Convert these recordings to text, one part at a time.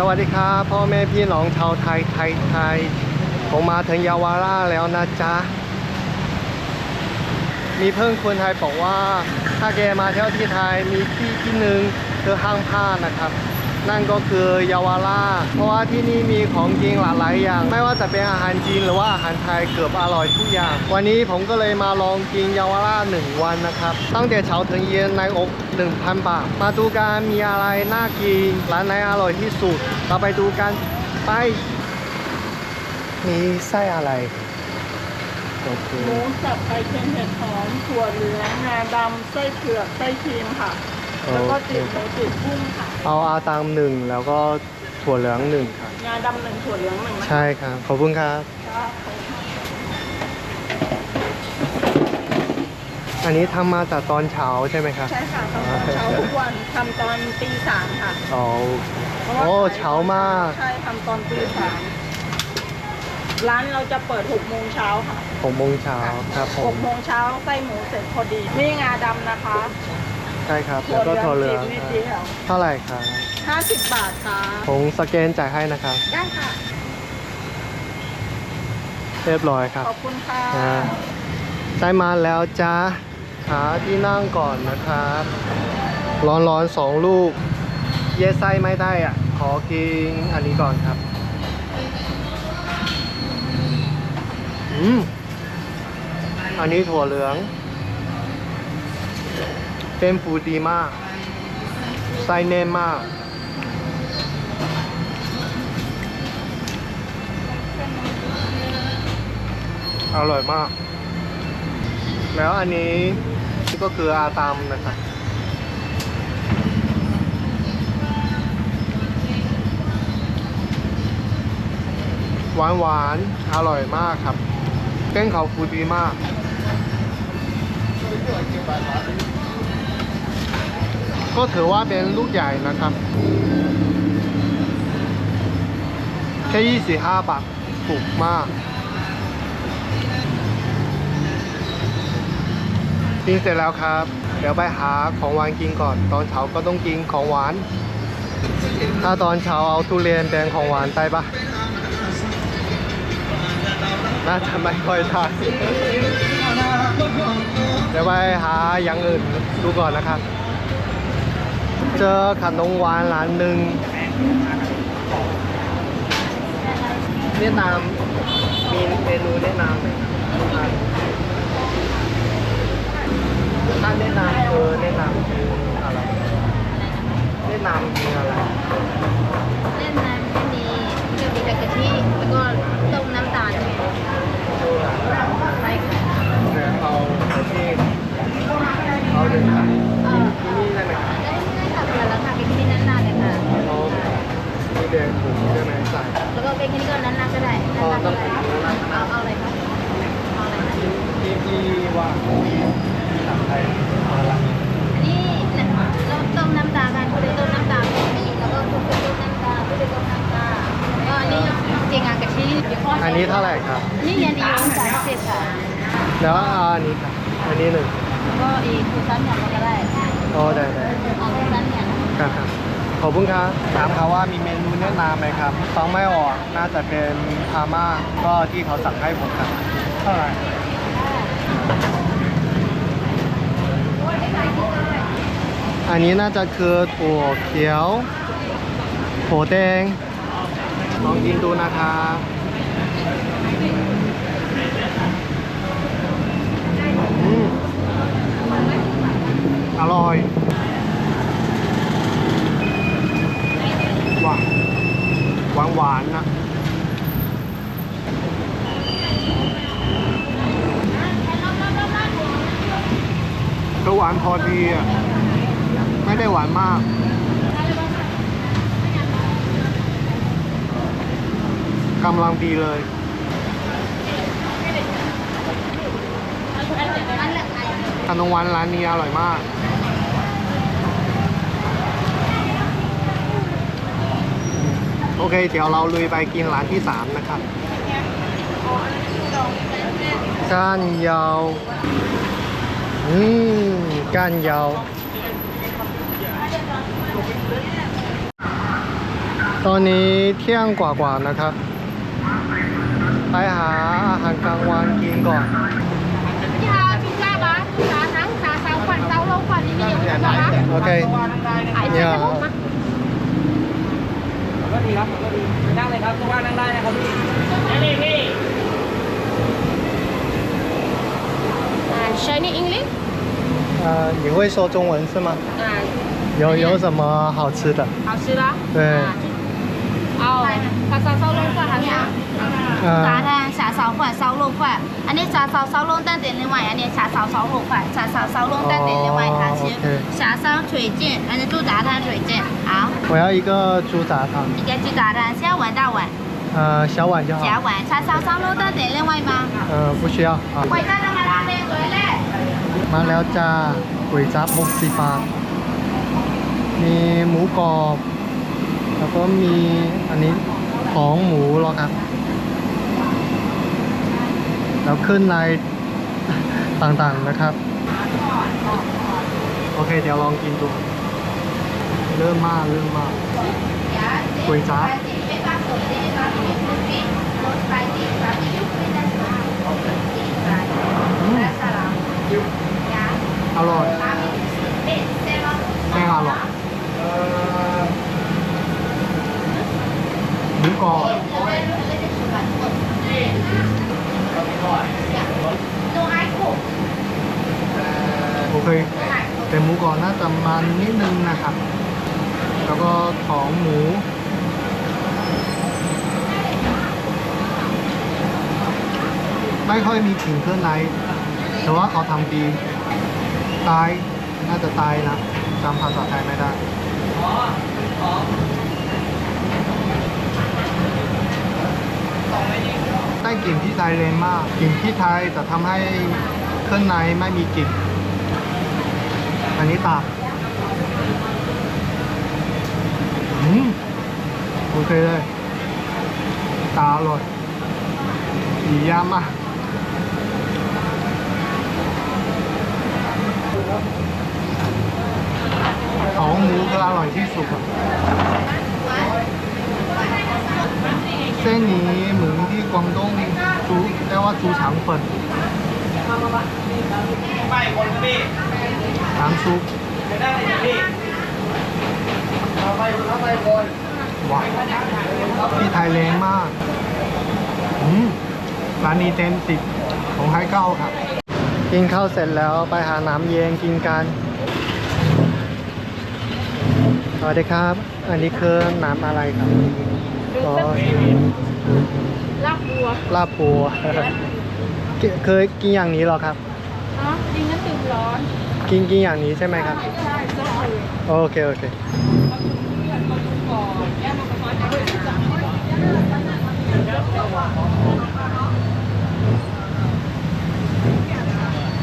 สวัสดีครับพ่อแม่พี่น้องชาวไทยไทยไทยผมมาถึงเยาวราชแล้วนะจ๊ะ มีเพื่อนคนไทยบอกว่า ถ้าแกมาเที่ยวที่ไทยมีที่ที่หนึ่งคือห้างผ้านะครับ นั่นก็คือเยาวราชเพราะว่าที่นี่มีของกินหลากหลายอย่าง ไม่ว่าจะเป็นอาหารจีนหรือว่าอาหารไทยเกือบอร่อยทุกอย่าง วันนี้ผมก็เลยมาลองกินเยาวราชหนึ่งวันนะครับ ตั้งแต่เช้าถึงเย็นในอก1,000 บาท มาดูกันมีอะไรน่ากินร้านไหนอร่อยที่สุด เราไปดูกันไป มีไส้อะไรโอเคหมูสับไข่เค็มเห็ดหอมถั่วเหลืองงาดำไส้เผือกไส้ครีมค่ะ แล้วก็ติดหมูติดกุ้งค่ะ เอาอาตามหนึ่งแล้วก็ถั่วเหลืองหนึ่งครับงาดำหนึ่งถั่วเหลืองหนึ่งนะคะใช่ครับ ขอบคุณครับครับอันนี้ทำมาจากตอนเช้าใช่ไหมครับ ใช่ค่ะทำตอนเช้าทุกวันทำตอนตีสามค่ะอ๋อ พระว่โอ้ขยเช้ามาก ใช่ทำตอนตีสามร้านเราจะเปิดหกโมงเช้าค่ะหกโมงเช้าครับผหม กโมงเช้าไส้หมูเสร็จพอดี นี่งาดำนะคะ ใช่ครับ แล้วก็ถั่วเหลืองจิบนิดเดียวเท่าไหร่ครับห้าสิบบาทค่ะผมสแกนจ่ายให้นะครับ ได้ค่ะ เรียบร้อยครับ ขอบคุณค่ะอ่าได้มาแล้วจ้าหาที่นั่งก่อนนะครับ ร้อนๆสองลูก เยไส้ไม่ได้อะ ขอกินอันนี้ก่อนครับ อืม อันนี้ถั่วเหลือง เป็นฟูดีมาก ไส้แน่นมาก อร่อยมาก แล้วอันนี้ก็คืออาตามนะครับหวานหวานอร่อยมากครับ เส้นเขาฟูดีมาก ก็ถือว่าเป็นลูกใหญ่นะครับแค่ยี่สิบห้าบาทถูกมากกินเสร็จแล้วครับ เดี๋ยวไปหาของหวานกินก่อน ตอนเช้าก็ต้องกินของหวาน ถ้าตอนเช้าเอาทุเรียนเป็นของหวานได้ปะน่าจะไม่ค่อยได้เดี๋ยวไปหาอย่างอื่นดูก่อนนะครับ เจอขนมหวานร้านหนึ่งเวียดนามมีเมนูแนะนำไหมครับถ้าแนะนำคือแนะนำคืออะไรแนะนำคืออะไรเล่นน้ำก็มีจะมีแต่กะทิแล้วก็ต้มน้ำตาลด้วยดูหลังใช่ค่ะแต่เอาที่เอาหนึ่งค่ะเอ่อที่นี่ แดงถุงใช่ไหมใส่แล้วก็เป็นแค่นี้ก็นานๆก็ได้นานๆก็ได้เอาเอาอะไรคะเอาอะไรคะที่ที่ว่าทำไทยเอาละอันนี้เนี่เราต้มน้ำตาลกันคุณได้ต้มน้ำตาลมีแล้วก็คุณได้ต้มน้ำตาลคุณได้ต้มน้ำตาลแล้วก็อันนี้เจงากะทิอันนี้เท่าไหร่ครับนี่ยันดีองศาเศษค่ะแล้วอาอันนี้ครับอันนี้หนึ่งแล้วก็อีกคูซันเนี่ยมันก็ได้อ๋อได้ได้เอาคูซันเนี่ยครับครับ อบคุณครับถามเขาว่ามีเมนูแนะนำไหมครับฟังไม่ออกน่าจะเป็นพาม่าก็ที่เขาสั่งให้ผมครับเท่าไหร่อันนี้น่าจะคือถั่วเขียวถั่วแดงลองกินดูนะครับอืมอร่อย หวานหวานหวานๆนะ ก็หวานพอ ดีอะ ไม่ได้หวานมากกำลังดีเลยขนมหวานร้านนี้อร่อยมากโอเค เดี๋ยวเราลุยไปกินร้านที่ 3 นะครับก้านยาวอืม ก้านยาวตอนนี้เที่ยงกว่าๆนะครับ ไปหาอาหารกลางวันกินก่อนโอเคเนี่ยก็ดีครับก็ดีนั่งเลยครับก็ว่านั่งได้นะครับพี่พี่นี่ Shiny English 呃，你会说中文是吗？啊，有有什么好吃的？好吃的。对啊哦，炸烧烧肉饭还是？炸呃，汤、炸烧饭、烧肉饭，อันนี้炸烧烧肉蛋点另外，อันนี้炸烧烧肉饭，炸烧烧肉蛋点另外它是哦，OK 炸烧腿腱，อันนี้猪杂汤腿腱，好，我要一个猪杂汤，一个猪杂汤，先要碗大碗，呃，小碗就好。小碗，炸烧烧肉蛋点另外吗？呃，不需要。好，回家了吗？拉面回来。 มาแล้วจ้าก๋วยจั๊บ60บาท มีหมูกรอบ แล้วก็มีอันนี้ของหมูหรอครับ แล้วขึ้นในต่างๆนะครับ โอเค เดี๋ยวลองกินดูเริ่มมากเริ่มมากก๋วยจั๊บอ อร่อยแป้งอร่อยหมูกรอบโอเค แต่หมูกรอบน่าจะมันนิดนึงนะครับ แล้วก็ของหมูไม่ค่อยมีกลิ่นเครื่องในแต่ว่าเขาทำดี ตาย น่าจะตายนะจำภาษาไทยไม่ได้ได้กลิ่นที่ไทยแรงมากกลิ่นที่ไทยจะทำให้เครื่องในไม่มีกลิ่นอันนี้ตับอืมโอเคเลย ตาอร่อยดียามาก ของหมูคือร่อยที่สุดอะเส้นนี้เหมือนที่กวางตุ้งจูเรียกว่าจูฉางเปิดไปคนพี่น้ำซุปไปนั่งเลยพี่ว้าวที่ไทยแรงมากอืมร้านนี้เต็มสิบของให้เก้าครับ กินข้าวเสร็จแล้วไปหาน้ำเย็นกินกัน สวัสดีครับ อันนี้คือน้ำอะไรครับอ๋อลาบบัวลาบปูเคยกินอย่างนี้เหรอครับเนาะจริงนั้นตื่นร้อน กินกินอย่างนี้ใช่ไหมครับใช่ใช่โอเคโอเค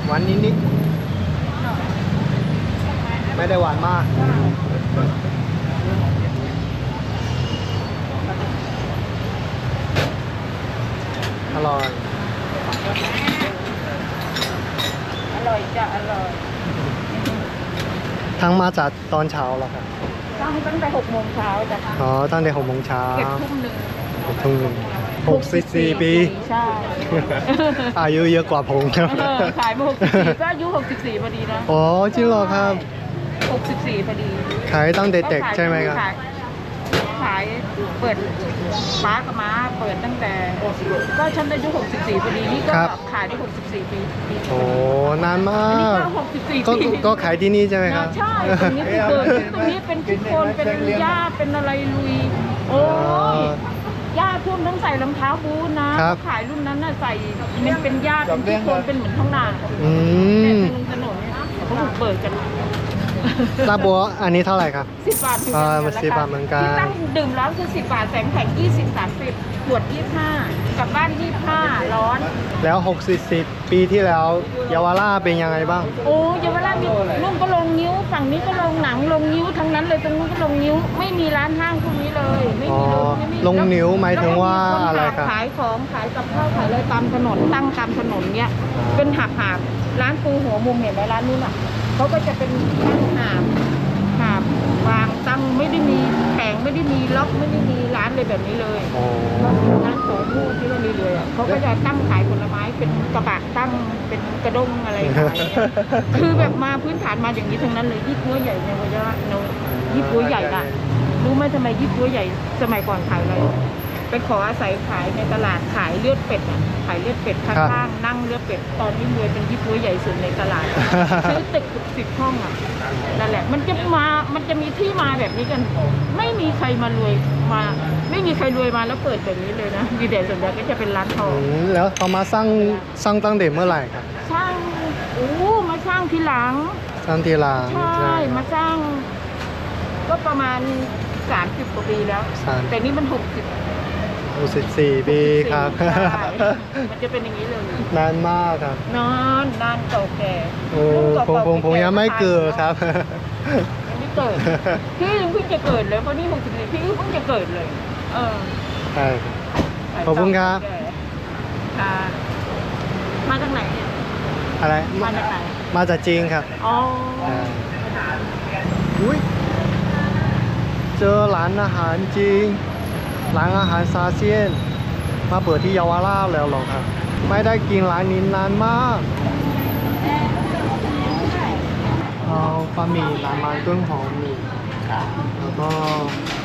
หวานนิดๆไม่ได้หวานมาก อร่อย อร่อยจ้ะอร่อยทั้งมาจากตอนเช้าแล้วครับตั้งตั้งแต่หกโมงเช้าจ้ะอ๋อ ตั้งแต่หกโมงเช้าเก็บทุ่มหนึ่งหกทุ่มหนึ่งหกสิบสี่ปี ใช่ อายุเยอะกว่าผมครับเออขายมาหกสิบสี่ก็อายุหกสิบสี่พอดีนะ อ๋อ จริงเหรอครับ หกสิบสี่พอดีขายตั้งแต่เด็กใช่ไหมครับ ขายขายเปิดป้ากับม้าเปิดตั้งแต่ ก็ฉันอายุ64พอดีนี่ก็ครับ ขายได้ 64 ปีปีโอ้นานมาอันนี้กก็64ก็ปีก็ขายที่นี่ใช่ไหมครับ ใช่ตรงนี้เป็นเกิดตรงนี้เป็นทุกคนเป็นหญ้าเป็นอะไรลุย โอ้ยหญ้าท่วมทั้งใส่รองเท้าบูทนะครับ ขายรุ่นนั้นน่ะใส่มันเป็นหญ้าเป็นทุกคนเป็นเหมือนท้องนาอืแต่มตรงถนนเนี่ยเขาบุกเบิกกัน ลาบัวอันนี้เท่าไหร่ครับ สิบบาทอ่ามัน10บาทเหมือนกัน ที่ตั้งดื่มแล้วคือสิบบาทแสงแข็งยี่สิบสามสิบขวดยี่ห้ากลับบ้านยี่ห้าร้อน แล้ว6 0ปีที่แล้วเยาวราชเป็นยังไงบ้าง โอ้เยาวราชมีนู่นก็ลงนิ้ว ฝั่งนี้ก็ลงหนังลงนิ้วทั้งนั้นเลยตรงนู้นก็ลงนิ้ว ไม่มีร้านห้างพวกนี้เลย ไม่อ๋อมีเลยไม่มีลงนิ้วหมายถึงว่าแล้วก็มีคนอะไรครับ ขายของขายกับข้าวขายอะไรตามถนนตั้งตามถนนเนี้ยอ๋อเป็นหักหาบร้านปูหัวมุมเห็นไหมร้านนู้นอะ เขาก็จะเป็นตั้งหาบหาบวางตั้งไม่ได้มีแผงไม่ได้มีล็อกไม่ได้มีร้านเลยแบบนี้เลยโอ้ร้านโสมูที่ว่านี่เลยอะเขาก็จะตั้งขายผลไม้เป็นกระบะตั้งเป็นกระด้งอะไรขายเนี่ยคือแบบมาพื้นฐานมาอย่างนี้ทั้งนั้นเลยยี่ปัวใหญ่ในวัยะโนยี่ปัวใหญ่ละรู้ไหมทำไมยี่ปัวใหญ่สมัยก่อนขายอะไร ไปขออาศัยขายในตลาดขายเลือดเป็ดอะขายเลือดเป็ดข้างๆนั่งเลือดเป็ดตอนนี้รวยเป็นยี่ปัวใหญ่สุดในตลาดซื้อตึกสิบห้องอะนั่นแหละ มันจะมามันจะมีที่มาแบบนี้กัน ไม่มีใครมารวยมา ไม่มีใครรวยมาแล้วเปิดแบบนี้เลยนะดีเด่นส่วนใหญ่ก็จะเป็นร้านทออืงมแล้วเขามาสร้างสร้างตั้งแต่เมื่อไหร่ครับสร้างโอ้มาสร้างทีหลังสร้างทีหลังใช่มาสร้าง ก็ประมาณสามสิบกว่าปีแล้วสามแต่นี่มันหกสิบ หกสิบสี่ปีครับใช่มันจะเป็นอย่างนี้เลย นานมากครับ นอนนานเก่าแก่โอ้รุ่นผมเก่าๆผมผมแก่ๆยังไม่เกิดครับ ยังไม่เกิดพี่ยังเพิ่งจะเกิดเลยเพราะนี่หกสิบสี่พี่เพิ่งจะเกิดเลย เออใช่ ขอบคุณครับอ่ามาจากไหนเนี่ย อะไร มาจากไหน มาจากจีนครับอ๋ออ่าอุ้ยเจอร้านอาหารจีน ร้านอาหารซาเซียน มาเปิดที่เยาวราชแล้วหรอครับ ไม่ได้กินร้านนี้นานมาก เอาบะหมี่ร้านไม้ต้นหอมหนึ่งแล้วก็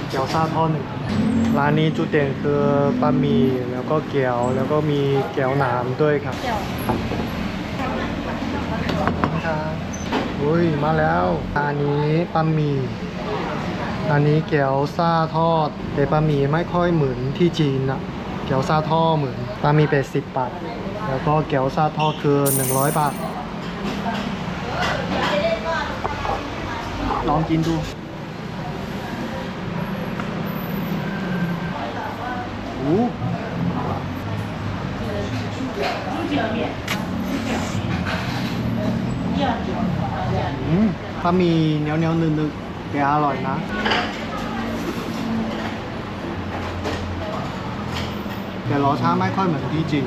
เกี๊ยวซาทอดหนึ่งร้านนี้จุดเด่นคือบะหมี่แล้วก็เกี๊ยวแล้วก็มีเกี๊ยวหนามด้วยครับเดี๋ยวครับอุ้ยมาแล้วอันนี้บะหมี่ อันนี้เกี๊ยวซาทอดแต่บะหมี่ไม่ค่อยเหมือนที่จีนอะเกี๊ยวซาทอดเหมือนบะหมี่เป็ดสิบบาท แล้วก็เกี๊ยวซาทอดคือหนึ่งร้อยบาท ลองกินดูโอ้อืมบะหมี่เหนียวเหนียวๆ นึกๆแต่อร่อยนะ แต่รสชาติไม่ค่อยเหมือนที่จีน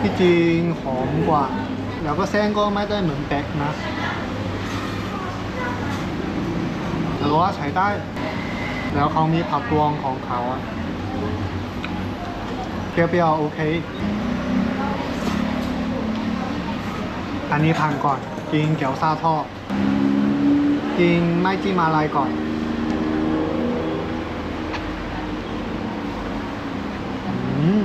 ที่จีนหอมกว่า แล้วก็เส้นก็ไม่ได้เหมือนแป๊กนะแต่ว่าใช้ได้ แล้วเขามีผักรวงของเขาอะเปรี้ยวๆโอเค อันนี้ทานก่อน กินเกี๊ยวซาทอดกินไม่จิ้มอะไรก่อน อืม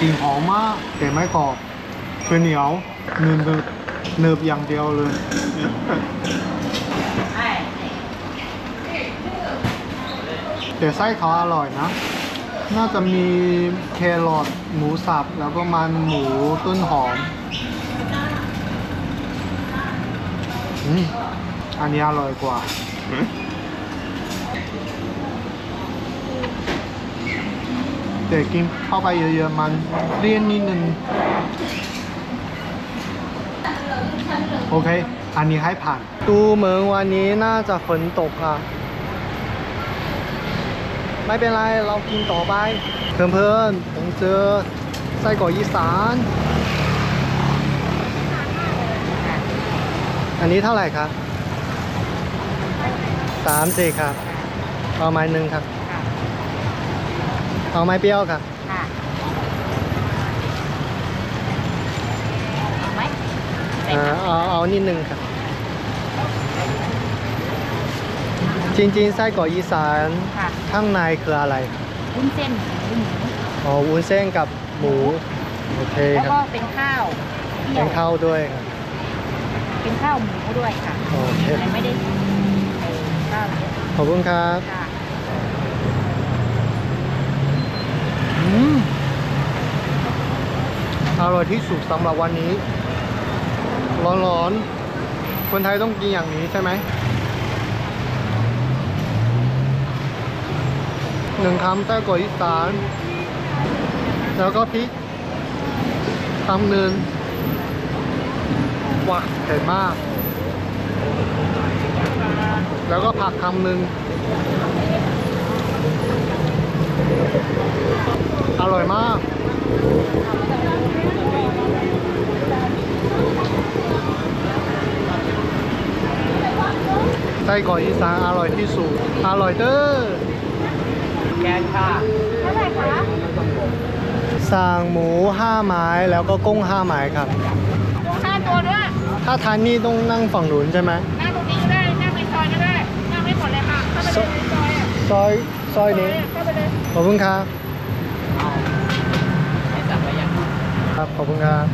กลิ่นหอมมากแต่ไม่กรอบคือเหนียวเนืบเนืบเนืบอย่างเดียวเลยแต่ไส้เขาอร่อยนะ น่าจะมีแครอทหมูสับแล้วก็มันหมูต้นหอม อืมอันนี้อร่อยกว่า แต่กินเข้าไปเยอะๆมันเลี่ยนนิดนึง โอเค อันนี้ให้ผ่าน ดูเหมือนวันนี้น่าจะฝนตกอะ ไม่เป็นไร เรากินต่อไป เพื่อนๆผมเจอไส้กรอกอีสาน อันนี้เท่าไหร่ครับสามสิครับ เอาไม้หนึ่งครับ เอาไม้เปรี้ยวครับค่ะเอาไหมเอ่อเอาเอานิดนึงครับ จริงๆไส้กรอกอีสานค่ะข้างในคืออะไรวุ้นเส้นวุ้นหมูอ๋อวุ้นเส้นกับหมู โอเคแล้วครัก็บเป็นข้าวเปรี้เป็ยวนข้าวด้วยครับ เป็นข้าวหมูด้วยค่ะโอเคแต่ไม่ได้ใส่ข้าวเยอะขอบคุณครับ ค่ะ อืมอร่อยที่สุดสำหรับวันนี้ ร้อนๆ คนไทยต้องกินอย่างนี้ใช่ไหมหนึ่งคำไส้กรอกอีสาน แล้วก็พริกคำหนึ่ง ว้าเผ็ดมาก แล้วก็ผักคำหนึ่งอร่อยมากส้กรอกอีสานอร่อยที่สุด อร่อยเด้อแกนค่ะเท่าไหร่คะ สั่งหมูห้าไม้แล้วก็กุ้งห้าไม้ครับห้าตัวด้วย ถ้าทานนี่ต้องนั่งฝั่งนู้นใช่ไหมนั่งตรงนี้ก็ได้นั่งในซอยก็ได้นั่งไม่หมดเลยค่ะเข้าไปเลยในซอยอะซอยซอยนี้เข้าไปเลยขอบคุณครับให้สั่งไปยังครับขอบคุณครับ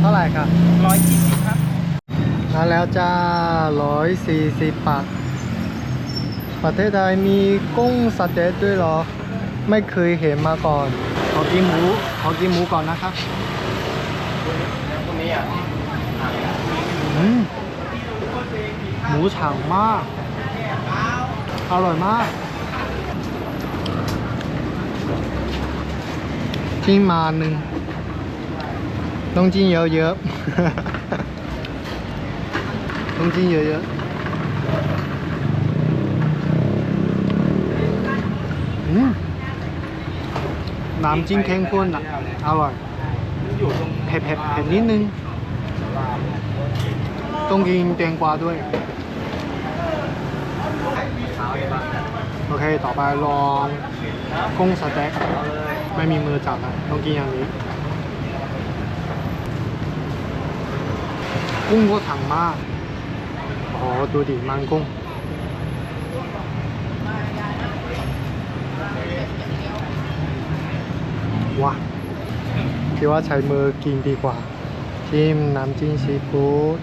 เท่าไหร่ครับร้อยยี่สิบครับมาแล้วจ้าร้อยสี่สิบบาทประเทศไทยมีกุ้งสเต๊ะด้วยเหรอ ไม่เคยเห็นมาก่อน ขอกินหมูขอกินหมูก่อนนะครับตรงนี้อะอืม หมูฉ่ำมาก อร่อยมาก จิ้มมาหนึ่งต้องจิ้มเยอะๆ ต้องจิ้มเยอะๆอืมน้ำจิ้มเข้มข้นอะ อร่อยอยู่ตรงเผ็ดเผ็ดเผ็ดนิดนึงต้องกินแตงกวาด้วย โอเค ต่อไปลองกุ้งสเต็กไม่มีมือจับนะต้องกินอย่างนี้ กุ้งก็ถังมาก โอ้โหดูดิมันกุ้งว้าคิดว่าใช้มือกินดีกว่าจิ้มน้ำจิ้มซีฟู้ด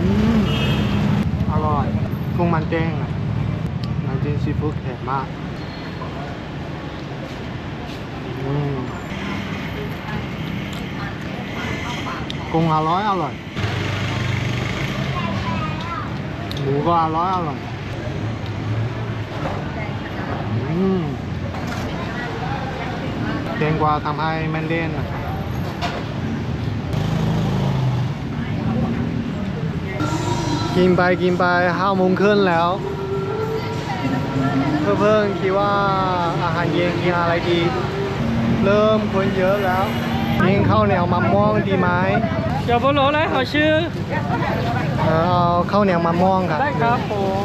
อืมอร่อย กุ้งมันแดงอะ น้ำจิ้มซีฟู้ดเผ็ด มากกุ้งอร่อยอร่อยหมูก็อร่อยอร่อยอืมแตงกว่าทำให้แมนเล่นกินไปกินไปห้าโมงครึ่งแล้ว เพื่อนเพื่อนคิดว่าอาหารเย็นกินอะไรดี เริ่มคนเยอะแล้วกินข้าวเหนียวมะม่วงดีไหมเดี๋ยวบนโหลเลยขอชื่อเออเอาข้าวเหนียวมะม่วงครับได้ครับผม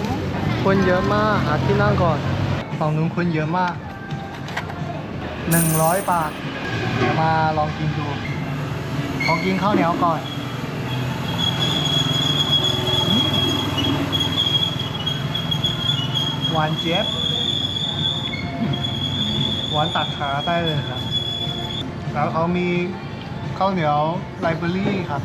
คนเยอะมากหาที่นั่งก่อนฝั่งนู้นคนเยอะมากหนึ่งร้อยบาทเดี๋ยวมาลองกินดูขอกินข้าวเหนียวก่อนอืม หวานเจี๊ยบ หวานตัดขาได้เลยครับ แล้วเขามีข้าวเหนียวไลเบอรี่ครับ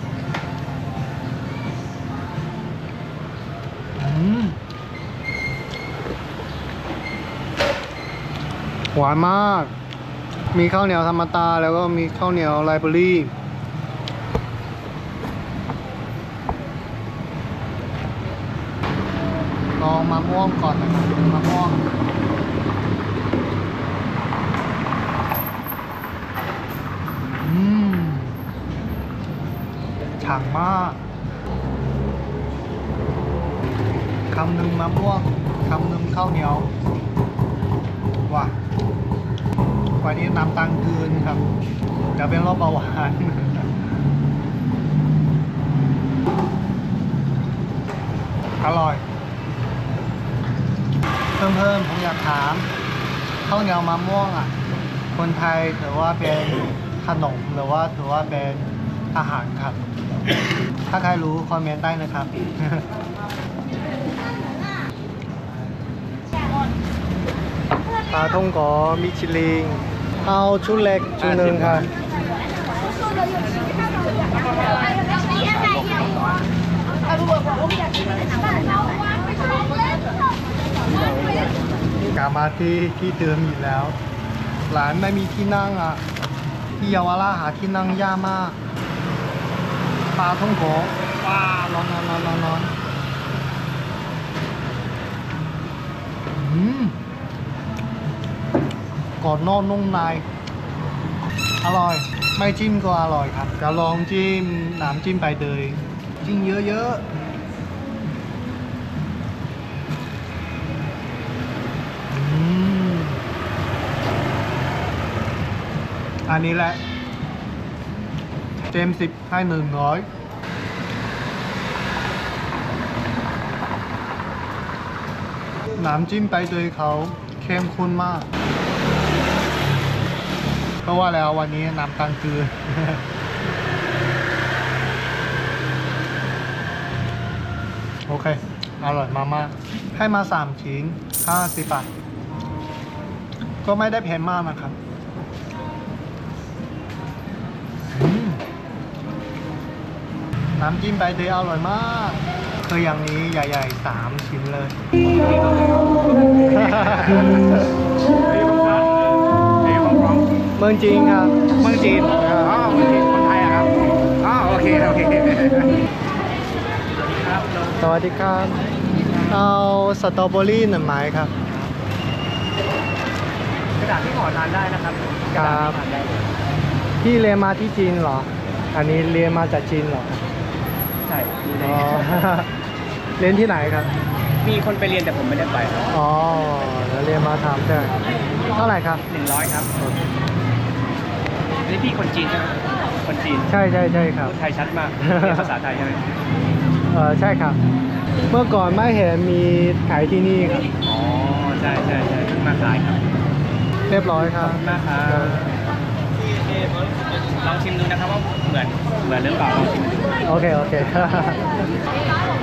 หวานมาก มีข้าวเหนียวธรรมตา แล้วก็มีข้าวเหนียวไลเบอรี่ ลอง ม่วงก่อนนะครับมะม่วงอืมฉ่ำมากคำหนึ่งมะม่วงคำหนึ่งข้าวเหนียวว้าวันนี้น้ำตังคืนครับ จะเป็นโรคเบาหวานอร่อย เพิ่มๆผมอยากถามข้าวเหนียวมะม่วงอะ คนไทยถือว่าเป็นขนมหรือว่าถือว่าเป็นอาหารครับ ถ้าใครรู้คอมเมนต์ได้นะครับ ปลาท่องกอมิชลิง เอาชุดเล็กชุดหนึ่งครับก ลับมาที่ที่เดิมอีกแล้ว ร้านไม่มีที่นั่งอะ ที่เยาวราชหาที่นั่งยากมาก ปลาท่องโกว้าร้อนร้อนร้อนร้อนอนอืมกอบนอกนุ่มใน อร่อย ไม่จิ้มก็อร่อยครับจะลองจิ้มน้ำจิ้มไปเลยจิ้มเยอะๆ อันนี้แหละ เจมสิบให้หนึ่งร้อยน้ำจิ้มไปด้วยเขาเข้มข้นมาก เพราะว่าแล้ววันนี้น้ำตาลคือ โอเค อร่อยมากมากๆให้มาสามชิ้นห้าสิบบาท ก็ไม่ได้แพงมากนะครับ น้ำจิ้มใบเตยอร่อยมากคืออย่างนี้ใหญ่ๆสามชิ้นเลยเมืองจีนครับเมืองจีนอ๋อเมืองจีนคนไทยอะครับอ๋อโอเคโอเคครับสวัสดีครับเอาสตรอเบอรี่หนึ่งไม้ครับกระดาษที่ห่อทานได้นะครับคกรัระดาษบที่ทานได้เลยพี่เรียนมาที่จีนเหรอ อันนี้เรียนมาจากจีนเหรอใช่ดูได้อ๋อ เรียนที่ไหนครับ มีคนไปเรียนแต่ผมไม่ได้ไปครับอ๋อแล้วเรียนมาทำใช่เท่าไหร่ครับ หนึ่งร้อยครับอันนี่พี่คนจีนใช่ไหมคนจีนใช่ใช่ใช่ครับ พูดไทยชัดมากเรียนภาษาไทยใช่ไหมเออใช่ครับ เมื่อก่อนไม่เห็นมีขายที่นี่ครับ อ๋อใช่ใช่ใช่เพิ่งมาขายครับ เรียบร้อยครับ ขอบคุณมากครับลองชิมดูนะครับว่า เหมือนเหมือนหรือเปล่าลองชิมดูโอเค โอเค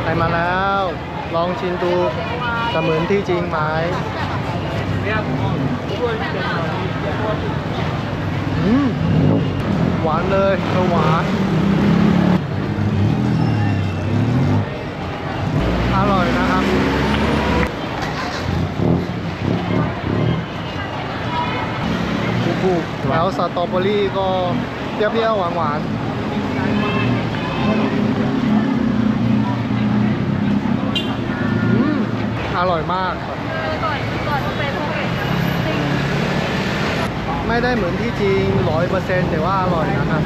ไปมาแล้ว ลองชิมดูจะเหมือนที่จริงไหมอืมหวานเลยก็หวานอร่อยนะครับถูกๆแล้วสตรอเบอรี่ก็เปรี้ยวๆหวานๆอืม อร่อยมากครับก่อนก่อนไปภูเก็ตไม่ได้เหมือนที่จริงร้อยเปอร์เซ็นต์แต่ว่าอร่อยนะครับ